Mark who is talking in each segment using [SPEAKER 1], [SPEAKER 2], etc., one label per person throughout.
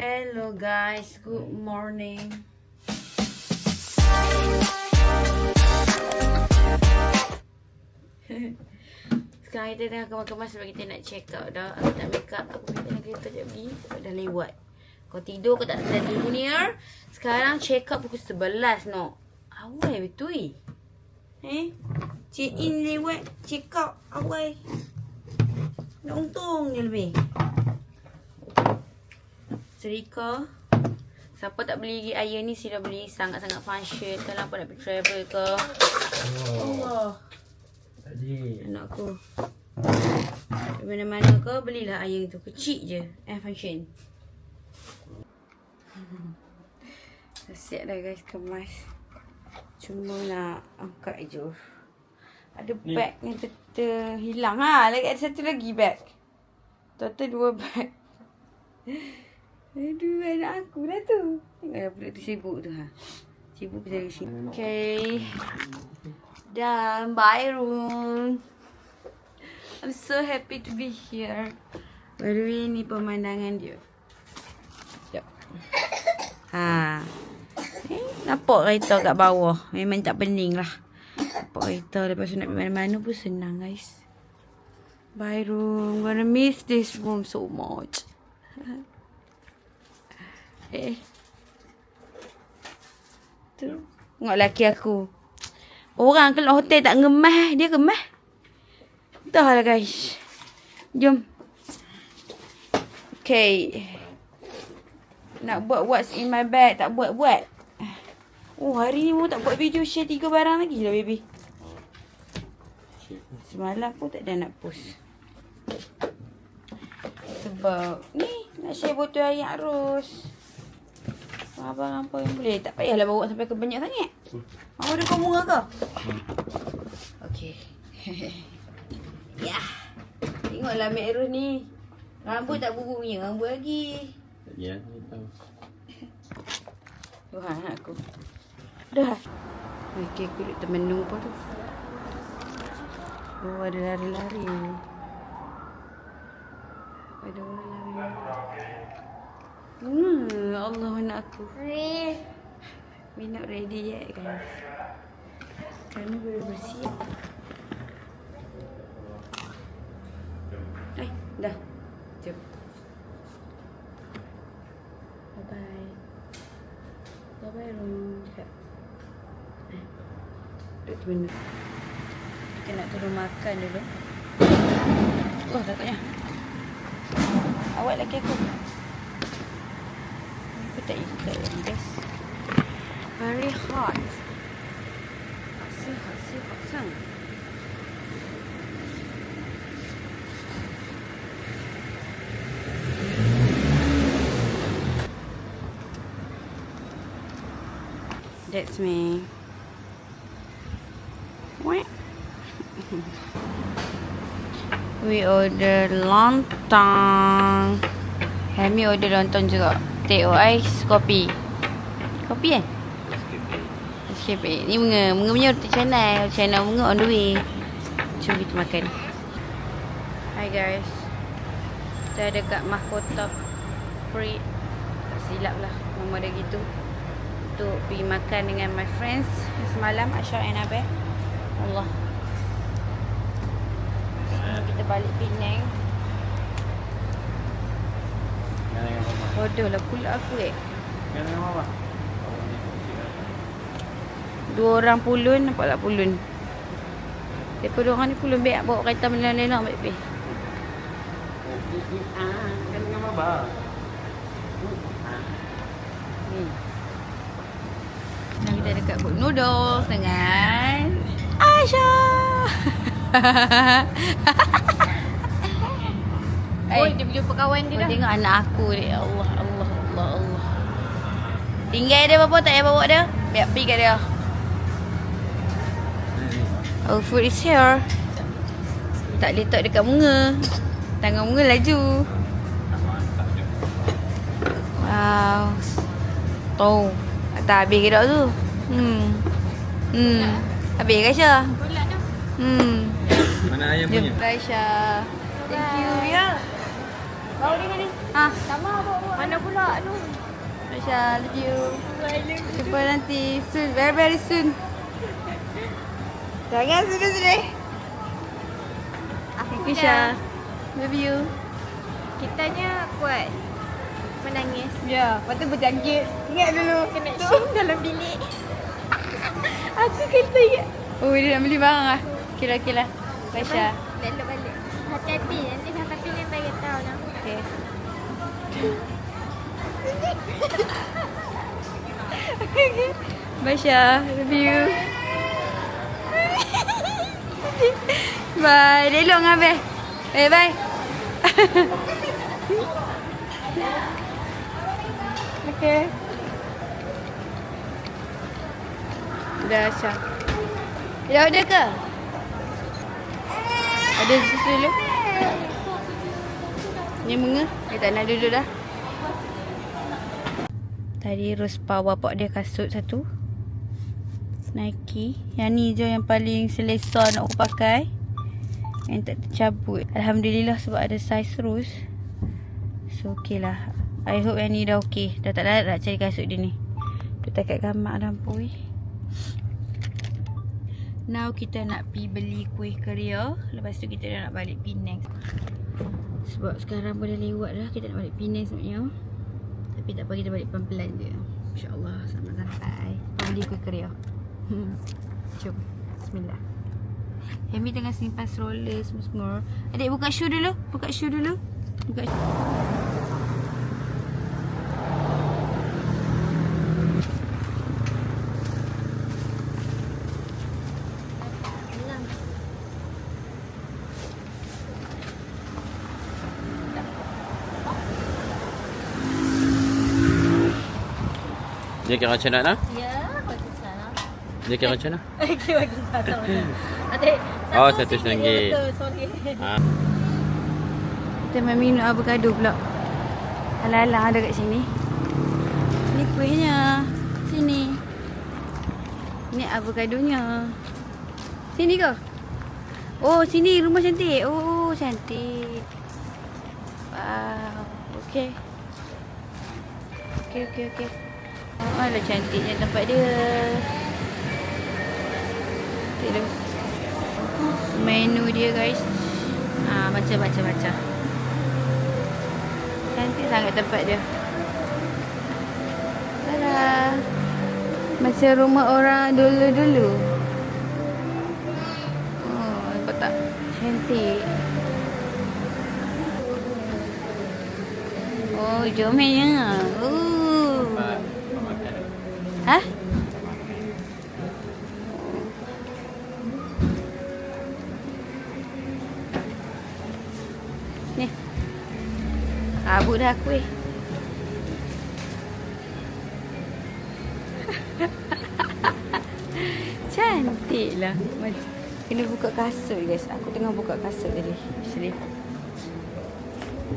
[SPEAKER 1] Hello guys, good morning. Sekarang kita tengah kemas-kemas sebab kita nak check out dah. Aku tak make up. Aku pergi dalam kereta sekejap lagi sebab dah lewat. Kau tidur kau tak sedar junior. Sekarang check out pukul 11 no. Awal betul. Eh? Check in lewat, check out awal. Nak untung je lebih. Serika. Siapa tak beli air ni sila beli sangat-sangat function. Kalau apa nak pergi travel ke. Allah.
[SPEAKER 2] Tadi
[SPEAKER 1] Anak aku. Di mana-mana ke belilah air tu. Kecil je. Air function. Dah siap dah guys kemas. Cuma nak angkat je. Ada
[SPEAKER 2] Ni.
[SPEAKER 1] bag yang ter, terhilang. Ha, lagi ada satu lagi bag. Total dua bag. Aduh, anak aku dah tu. Tengoklah budak tu sibuk tu ha. Sibuk dari sini. Okay. Dan bye room. I'm so happy to be here. By the way, ni pemandangan dia. Sekejap. Ha. Eh, nampak kereta kat bawah. Memang tak pening lah. Nampak kereta lepas tu nak pergi mana-mana pun senang guys. Bye room. Gonna miss this room so much. eh. Tu. Tengok laki aku. Orang kalau hotel tak ngemah, dia kemah. Dah lah guys. Jom. Okay. Nak buat what's in my bag. Tak buat-buat. Oh hari ni mu tak buat video share tiga barang lagi lah baby. Semalam pun tak ada nak post. Sebab ni nak share botol air arus. Abang apa yang boleh. Tak payahlah bawa sampai ke banyak sangat. Mau ada kau murah ke? Okey. ya. Tengoklah Mek Ros ni. Rambut tak buruk punya. Rambut lagi.
[SPEAKER 2] Ya, tahu.
[SPEAKER 1] Tuhan aku. Dah. Okey, aku duduk termenung pun tu. Oh, ada lari-lari. Ada orang lari-lari. Hmm, Allah anak aku. We not ready yet guys. Kami baru bersiap. Eh, dah. Jom. Bye-bye. Bye-bye, Rom. Cakap. Eh, Duduk benda. Kita nak turun makan dulu. Oh, takutnya. Awak lagi aku. Aku tak ikut lagi, guys. Very hot. Hot sih, hot sih, hot sang. That's me. Wait. We order lontong. Kami order lontong juga. Teh ais, kopi. Kopi kan? Escape. Ni bunga. Bunga punya roti channel. Channel bunga on the way. Jom kita makan. Hi guys. Kita ada kat mahkota free. Tak silap lah. Mama ada gitu. Untuk pergi makan dengan my friends. Semalam Asya and Abel. Allah. Sekarang kita balik Penang.
[SPEAKER 2] Yang dengan mama.
[SPEAKER 1] Bodoh lah pula aku eh. Dua orang pulun, nampak tak pulun. Daripada orang ni pulun baik bawa kereta baik-baik.
[SPEAKER 2] Oh, ni ni ah, yang dengan mama.
[SPEAKER 1] Ni. Sekarang kita dekat Book Noodles dengan Aisyah.
[SPEAKER 3] Oh, dia berjumpa kawan dia
[SPEAKER 1] kau
[SPEAKER 3] dah.
[SPEAKER 1] tengok anak aku ni. Ya Allah, Allah, Allah, Allah. Tinggal dia apa tak payah bawa dia. Biar pergi kat dia. Our food is here. Tak letak dekat bunga. Tangan bunga laju. Wow. Tahu. Tak habis ke tak tu? Hmm. Hmm. Habis ke Aisyah? Hmm.
[SPEAKER 2] Mana ayam punya?
[SPEAKER 1] Aisyah. Thank you. Ya.
[SPEAKER 3] Bawa dia ni.
[SPEAKER 1] Ah,
[SPEAKER 3] Sama bawa bawa. Mana pula tu.
[SPEAKER 1] Masya, love you. Jumpa nanti soon, very very soon. Jangan sedih-sedih.
[SPEAKER 3] Aku
[SPEAKER 1] Kisha, love you.
[SPEAKER 3] Kitanya kuat menangis.
[SPEAKER 1] Ya, lepas tu berjangkit. Ingat dulu.
[SPEAKER 3] Kena shoot dalam bilik.
[SPEAKER 1] Aku kata ingat. Oh, dia nak beli barang lah. Kira-kira. Masya.
[SPEAKER 3] Lalu balik. Hati-hati nanti dah kata yang bagi tahu nak.
[SPEAKER 1] Okay. Masya, love you. bye. Elok dengan Abel. Eh, bye. okay. Dah, Syah. Dah order ke? Ada susu dulu? Ni menga. Dia tak nak duduk dah. Tadi Rospa bapak dia kasut satu. Nike. Yang ni je yang paling selesa nak aku pakai. Yang tak tercabut. Alhamdulillah sebab ada saiz terus. So okey lah. I hope yang ni dah okey. Dah tak larat nak cari kasut dia ni. Dia tak kat gamak lampu eh. Now kita nak pi beli kuih keria. Lepas tu kita dah nak balik Penang. Sebab sekarang pun dah lewat dah. Kita nak balik Penang sebenarnya. Tapi tak apa kita balik pelan-pelan je. InsyaAllah selamat sampai. Beli kuih keria. Hmm. Jom. Bismillah. Hemi tengah simpan stroller semua-semua. Adik buka shoe dulu. Buka shoe dulu. Buka shoe.
[SPEAKER 2] Dia kira macam mana?
[SPEAKER 3] Ya, bagi sana.
[SPEAKER 2] Dia kira macam mana?
[SPEAKER 3] Okey, bagi sana. Adik.
[SPEAKER 2] Oh, satu RM1.
[SPEAKER 3] Betul, sorry.
[SPEAKER 2] Ha.
[SPEAKER 1] Kita main minum avocado pula. Alah-alah ada kat sini. Ni kuihnya. Sini. Ni avocadonya. Sini ke? Oh, sini rumah cantik. Oh, cantik. Wow. Okey. Okey, okey, okey. Alah cantiknya tempat dia. Tengok. Menu dia guys. Ah, baca baca baca. Cantik sangat tempat dia. Tada. Macam rumah orang dulu-dulu. Oh, nampak tak? Cantik. Oh, jom ya. Oh. Abuk dah aku eh. Cantik lah. Macam kena buka kasut guys. Aku tengah buka kasut tadi. Actually.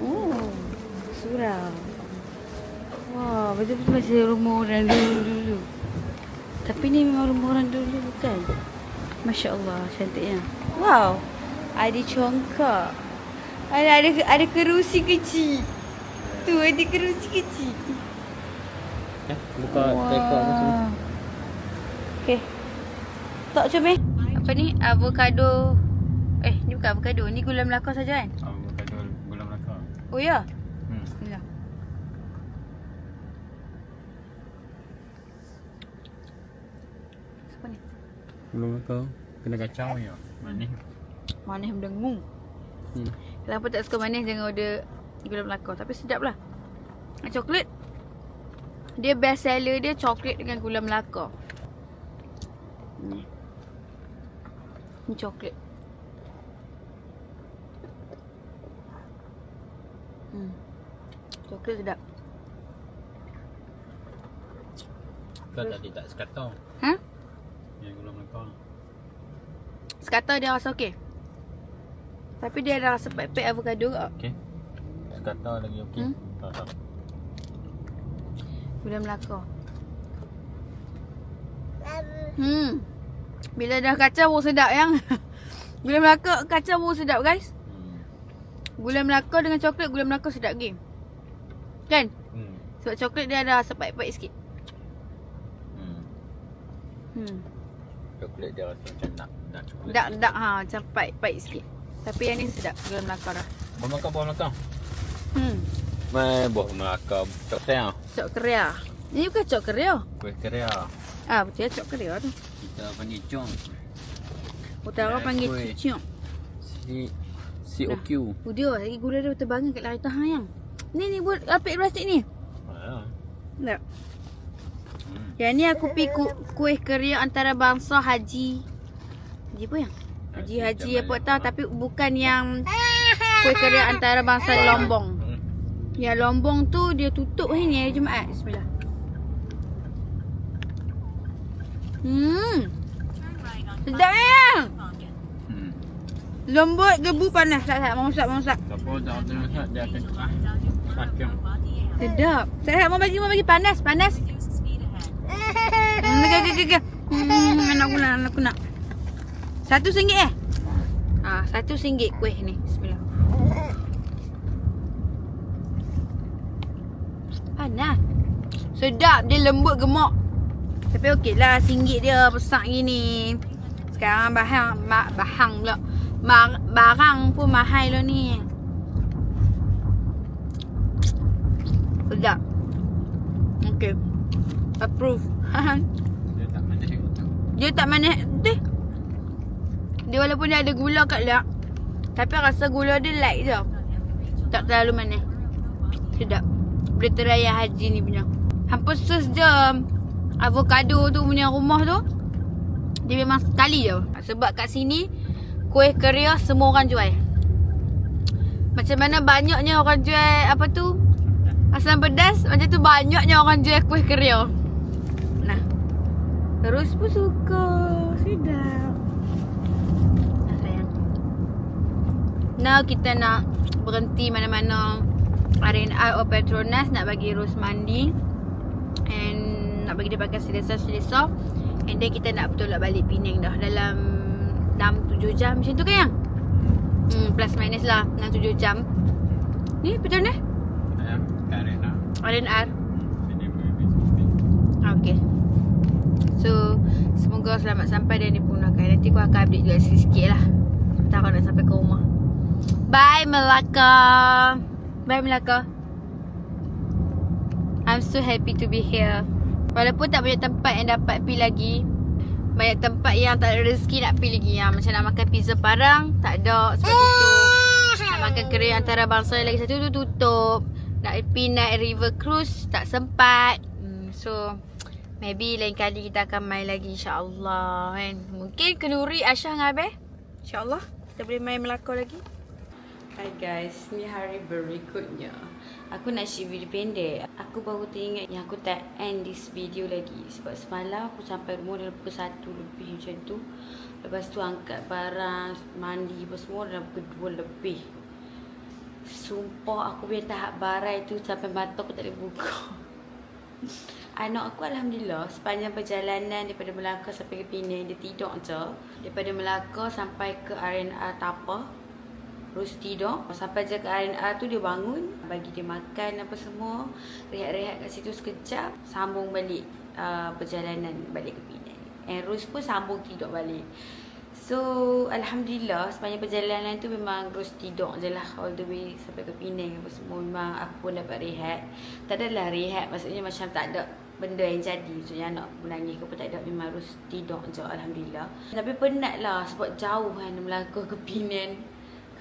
[SPEAKER 1] Oh, surau. Wah, betul-betul macam rumah orang dulu-dulu. Tapi ni memang rumah orang dulu bukan? Masya Allah, cantiknya. Wow, ada congkak. Ada ada ada kerusi kecil. Tu ada kerusi kecil.
[SPEAKER 2] Ya, buka tekok tu semua.
[SPEAKER 1] Okay. Tak jom eh. Apa ni? Avocado. Eh, ni bukan avocado. Ni gula melaka saja kan?
[SPEAKER 2] Avocado gula melaka.
[SPEAKER 1] Oh ya.
[SPEAKER 2] Hmm.
[SPEAKER 1] Bismillah. Apa ni?
[SPEAKER 2] Gula melaka. Kena kacau ya. Manis.
[SPEAKER 1] Manis mendengung.
[SPEAKER 2] Hmm.
[SPEAKER 1] Kenapa tak suka manis jangan order gula melaka. Tapi sedap lah. Coklat. Dia best seller dia coklat dengan gula melaka. Ni. Ni coklat. Hmm. Coklat sedap.
[SPEAKER 2] Kau tadi tak sekatau.
[SPEAKER 1] Ha?
[SPEAKER 2] Yang gula melaka.
[SPEAKER 1] Sekata dia rasa okey. Tapi dia ada rasa pepek avocado ke?
[SPEAKER 2] Okey. Sekatau lagi okey.
[SPEAKER 1] Hmm?
[SPEAKER 2] Tak tak.
[SPEAKER 1] Gula melaka. Hmm. Bila dah kacau baru sedap yang. Gula melaka kacau baru sedap guys.
[SPEAKER 2] Hmm.
[SPEAKER 1] Gula melaka dengan coklat gula melaka sedap game. Kan?
[SPEAKER 2] Hmm.
[SPEAKER 1] Sebab coklat dia ada rasa pahit-pahit sikit.
[SPEAKER 2] Hmm.
[SPEAKER 1] Hmm.
[SPEAKER 2] Coklat dia rasa macam nak nak coklat.
[SPEAKER 1] Dak dak ha macam pahit-pahit sikit. Tapi yang ni sedap gula melaka dah.
[SPEAKER 2] Buah Melaka, buah Melaka.
[SPEAKER 1] Hmm.
[SPEAKER 2] Mai buah Melaka. Cok saya.
[SPEAKER 1] Cok keria. Ini bukan cok keria.
[SPEAKER 2] Kuih keria.
[SPEAKER 1] Ah betul cok keria tu.
[SPEAKER 2] Kita panggil cong.
[SPEAKER 1] Utara
[SPEAKER 2] Kuih.
[SPEAKER 1] panggil
[SPEAKER 2] Kuih.
[SPEAKER 1] ciciong.
[SPEAKER 2] Si COQ.
[SPEAKER 1] Oh dia lagi gula dia terbangun kat lari tahan yang. Ni ni buat apik plastik ni.
[SPEAKER 2] Ha.
[SPEAKER 1] Tak.
[SPEAKER 2] Hmm.
[SPEAKER 1] Yang ni aku pi ku, kuih keria antara bangsa haji. Haji apa yang? Haji haji apa tahu tapi bukan yang kuih keria antara bangsa Lombong.
[SPEAKER 2] Hmm.
[SPEAKER 1] Yang Lombong tu dia tutup hari ni hari Jumaat. Bismillah. Hmm. Sedap yang.
[SPEAKER 2] Hmm.
[SPEAKER 1] Lembut gebu panas. Tak tak mau mau
[SPEAKER 2] dia akan cerah. Kacang.
[SPEAKER 1] Sedap. Saya mau bagi mau bagi panas, panas. Hmm, okey okey okey. Hmm, aku nak, anak aku nak. Satu singgit eh? Ah, satu singgit kuih ni. Bismillah. Panas. Sedap, dia lembut gemuk. Tapi okey lah, singgit dia besar gini. Sekarang bahang, bahang pula. Barang pun mahal lah ni. Sedap. Okey. Approve.
[SPEAKER 2] Dia tak manis
[SPEAKER 1] dia tak manis. Dia, dia walaupun dia ada gula kat dalam. Tapi rasa gula dia light je. Tak terlalu manis. Sedap. Teraya haji ni punya. Hampa sus je avocado tu punya rumah tu. Dia memang sekali je. Sebab kat sini kuih keria semua orang jual. Macam mana banyaknya orang jual apa tu? Asam pedas Macam tu banyaknya orang jual kuih keria Nah Terus pun suka Sedap Nah sayang Now kita nak Berhenti mana-mana R&R or Petronas Nak bagi Rose mandi. And Nak bagi dia pakai selesa-selesa And then kita nak bertolak balik Penang dah. Dalam 6-7 jam. Macam tu kan yang? Hmm, plus minus lah. 6-7 jam. Ni Petronas.
[SPEAKER 2] Karen lah.
[SPEAKER 1] R&R. Okay. So Semoga selamat sampai dan dipunahkan Nanti aku akan update juga sikit-sikit lah. Tak nak sampai ke rumah. Bye Melaka Bye Melaka. I'm so happy to be here. Walaupun tak banyak tempat yang dapat pergi lagi Banyak tempat yang tak ada rezeki nak pergi lagi. Yang Macam nak makan pizza parang Tak ada. Sebab tutup Nak makan kering antara bangsa lagi satu tu tutup. Nak pergi naik river cruise Tak sempat. Hmm, So Maybe lain kali kita akan main lagi insyaAllah kan? Mungkin kenduri Aisyah dengan Abel? InsyaAllah Kita boleh main Melaka lagi Hai guys, ni hari berikutnya. Aku nak share video pendek. Aku baru teringat yang aku tak end this video lagi. Sebab semalam aku sampai rumah dalam pukul 1 lebih macam tu. Lepas tu angkat barang, mandi apa semua dalam pukul 2 lebih. Sumpah aku punya tahap barai tu sampai mata aku tak boleh buka. Anak aku Alhamdulillah sepanjang perjalanan daripada Melaka sampai ke Penang dia tidur je. Daripada Melaka sampai ke RNR Tapa. Terus tidur. Sampai je ke RNR tu dia bangun. Bagi dia makan apa semua. Rehat-rehat kat situ sekejap. Sambung balik uh, perjalanan balik ke Penang. And Rus pun sambung tidur balik. So Alhamdulillah sepanjang perjalanan tu memang terus tidur je lah all the way sampai ke Penang apa semua memang aku pun dapat rehat. Tak adalah rehat maksudnya macam tak ada benda yang jadi maksudnya anak menangis ke apa tak ada memang terus tidur je Alhamdulillah. Tapi penat lah sebab jauh kan Melaka ke Penang.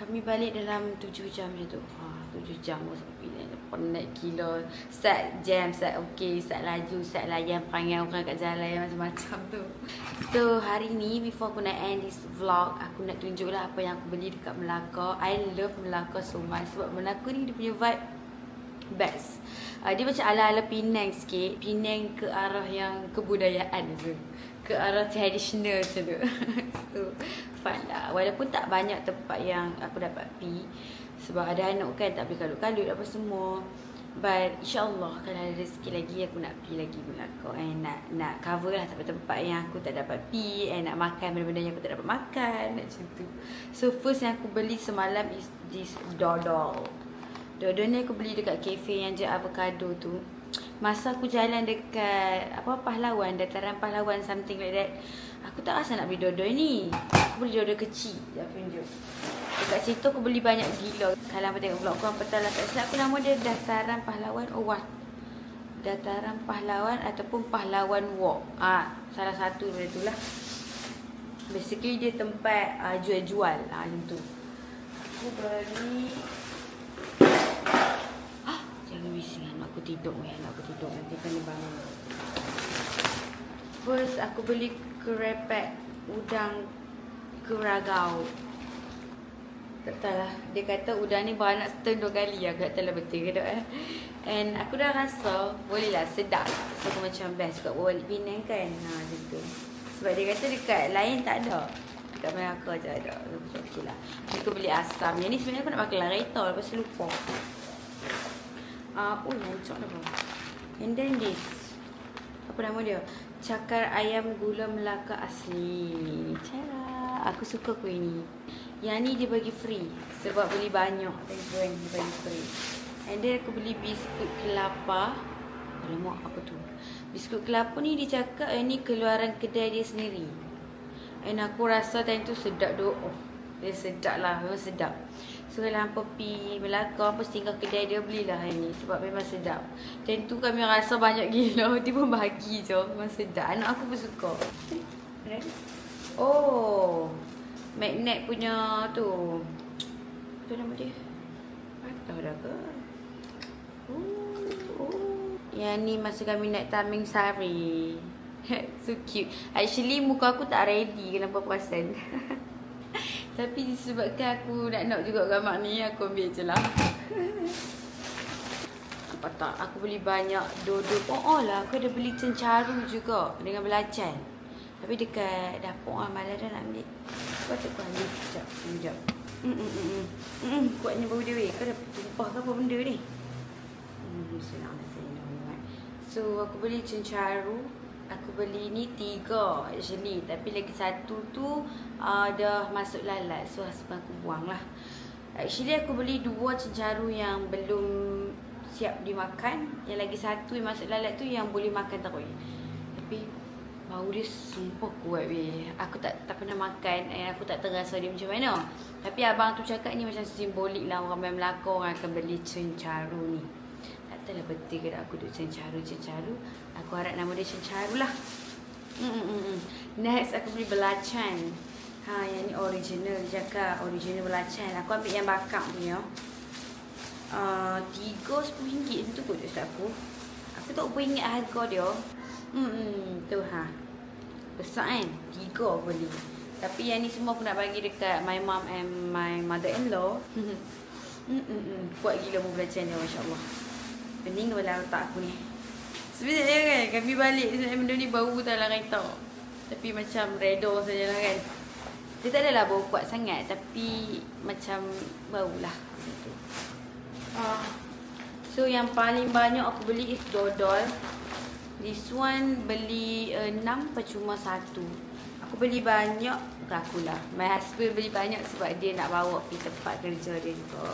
[SPEAKER 1] Kami balik dalam 7 jam macam tu. Ha, 7 jam sampai Penang. Penat gila. Start jam, start okay, start laju, start layan perangai orang kat jalan yang macam-macam tu. So hari ni before aku nak end this vlog Aku nak tunjuk lah apa yang aku beli dekat Melaka I love Melaka so much Sebab Melaka ni dia punya vibe best uh, Dia macam ala-ala Penang sikit Penang ke arah yang kebudayaan tu Ke arah traditional macam tu So fun lah. Walaupun tak banyak tempat yang aku dapat pi Sebab ada anak kan tak pergi kalut-kalut apa semua. But insyaAllah kalau ada rezeki lagi aku nak pergi lagi Melaka And nak nak cover lah tempat-tempat yang aku tak dapat pergi And nak makan benda-benda yang aku tak dapat makan Macam tu. So first yang aku beli semalam is this dodol. Dodol ni aku beli dekat cafe yang je avocado tu. Masa aku jalan dekat apa pahlawan, dataran pahlawan something like that. Aku tak rasa nak beli dodo ni. Aku beli dodo kecil. Aku tunjuk. Dekat situ aku beli banyak gila. Kalau apa tengok vlog aku apa tak lah. Tak silap aku nama dia dataran pahlawan. Wah. Dataran pahlawan ataupun pahlawan walk. Ah, salah satu daripada tu lah. Basically dia tempat uh, jual-jual. Ah, macam tu. Aku beli Ah, jangan bising anak aku tidur weh, anak aku tidur nanti kena bangun. First aku beli kerepek udang keragau. Tak tahu lah. Dia kata udang ni beranak setahun dua kali. Aku tak lah betul ke tak eh. And aku dah rasa boleh lah sedap. So aku macam best kat balik Penang kan. Ha macam tu. Sebab dia kata dekat lain tak ada. Dekat Melaka je ada. So, Aku okey lah. Aku beli asam. Yang ni sebenarnya aku nak pakai lareta. Lepas tu lupa. Uh, oh, lancok dah bang. And then this. Apa nama dia? Cakar ayam gula Melaka asli. Cara. Aku suka kuih ni. Yang ni dia bagi free. Sebab beli banyak. Thank you kan. Dia bagi free. And then aku beli biskut kelapa. Alamak, apa tu? Biskut kelapa ni dia cakap eh, ni keluaran kedai dia sendiri. And aku rasa time tu sedap doh. Oh, dia sedap lah. Memang sedap. So kalau hampa pergi Melaka Hampa singgah kedai dia belilah hari ni Sebab memang sedap. Time tu kami rasa banyak gila. Dia pun bagi je. Memang sedap. Anak aku pun suka. Oh Magnet punya tu. Apa nama dia? Patah dah ke? Oh, oh. Yang ni masa kami naik Taming Sari. So cute. Actually muka aku tak ready Kenapa perasan Tapi disebabkan aku nak nak juga gambar ni Aku ambil je lah. Apa tak Aku beli banyak dodo. Oh, oh lah Aku ada beli cencaru juga Dengan belacan. Tapi dekat dapur ah Malah dah nak ambil. Kau tak kau ambil Sekejap Sekejap. Mm, mm, mm, mm. Mm, kuatnya bau dia weh. Kau dah tumpah ke apa benda ni? Hmm, Bismillahirrahmanirrahim. So aku beli cencaru Aku beli ni tiga actually. Tapi lagi satu tu uh, dah masuk lalat. So husband aku buang lah. Actually aku beli dua cencaru yang belum siap dimakan. Yang lagi satu yang masuk lalat tu yang boleh makan terus Tapi bau dia sumpah kuat weh. Aku tak tak pernah makan and aku tak terasa dia macam mana. Tapi abang tu cakap ni macam simbolik lah Orang main Melaka orang akan beli cencaru ni tahulah betul ke aku duduk cencaru-cencaru. Aku harap nama dia cencaru lah. Mm, mm, mm. Next aku beli belacan. Ha, yang ni original cakap. Original belacan. Aku ambil yang bakar punya. Uh, sepuluh ringgit tu kot dekat aku. Aku tak berapa ingat harga dia. Hmm, tu ha. Besar kan? Tiga beli. Tapi yang ni semua aku nak bagi dekat my mom and my mother-in-law. hmm, hmm, hmm. Kuat gila mu belacan dia, Masya Allah. Pening kepala otak aku ni. Sebenarnya kan Kami balik Sebenarnya benda ni bau tak lah kereta Tapi macam redo saja lah kan. Dia tak adalah bau kuat sangat Tapi Macam Bau lah. Ah. So yang paling banyak aku beli is dodol. This one beli enam percuma satu. Aku beli banyak Bukan aku lah. My husband beli banyak sebab dia nak bawa pergi tempat kerja dia juga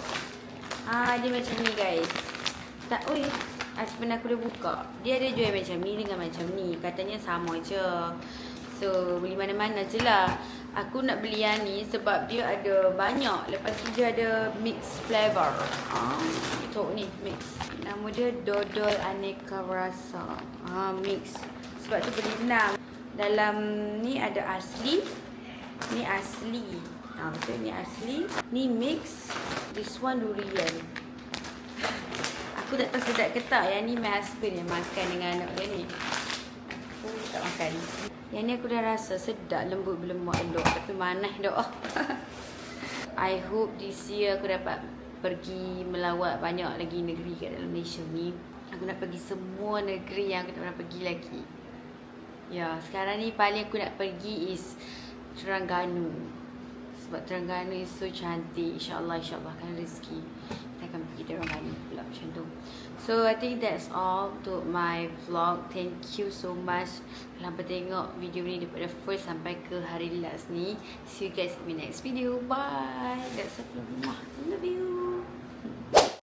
[SPEAKER 1] Ah, dia macam ni guys tak, oi. Husband aku dah buka. Dia ada jual macam ni dengan macam ni. Katanya sama je. So, beli mana-mana je lah. Aku nak beli yang ni sebab dia ada banyak. Lepas tu dia ada mix flavor. Ah, itu ni mix. Nama dia Dodol Aneka Rasa. Ah, mix. Sebab tu beli enam. Dalam ni ada asli. Ni asli. Ah, betul ni asli. Ni mix. This one durian. Aku tak tahu sedap ke tak. Yang ni my husband yang makan dengan anak dia ni. Aku tak makan. Yang ni aku dah rasa sedap, lembut, berlemak, elok. Tapi manas dah. I hope this year aku dapat pergi melawat banyak lagi negeri kat dalam Malaysia ni. Aku nak pergi semua negeri yang aku tak pernah pergi lagi. Ya, sekarang ni paling aku nak pergi is Terengganu. Sebab Terengganu is so cantik. InsyaAllah, insyaAllah kan rezeki kita akan pergi Terengganu pula macam tu. So I think that's all to my vlog. Thank you so much kalau tengok video ni daripada first sampai ke hari last ni. See you guys in my next video. Bye. That's all from Love you.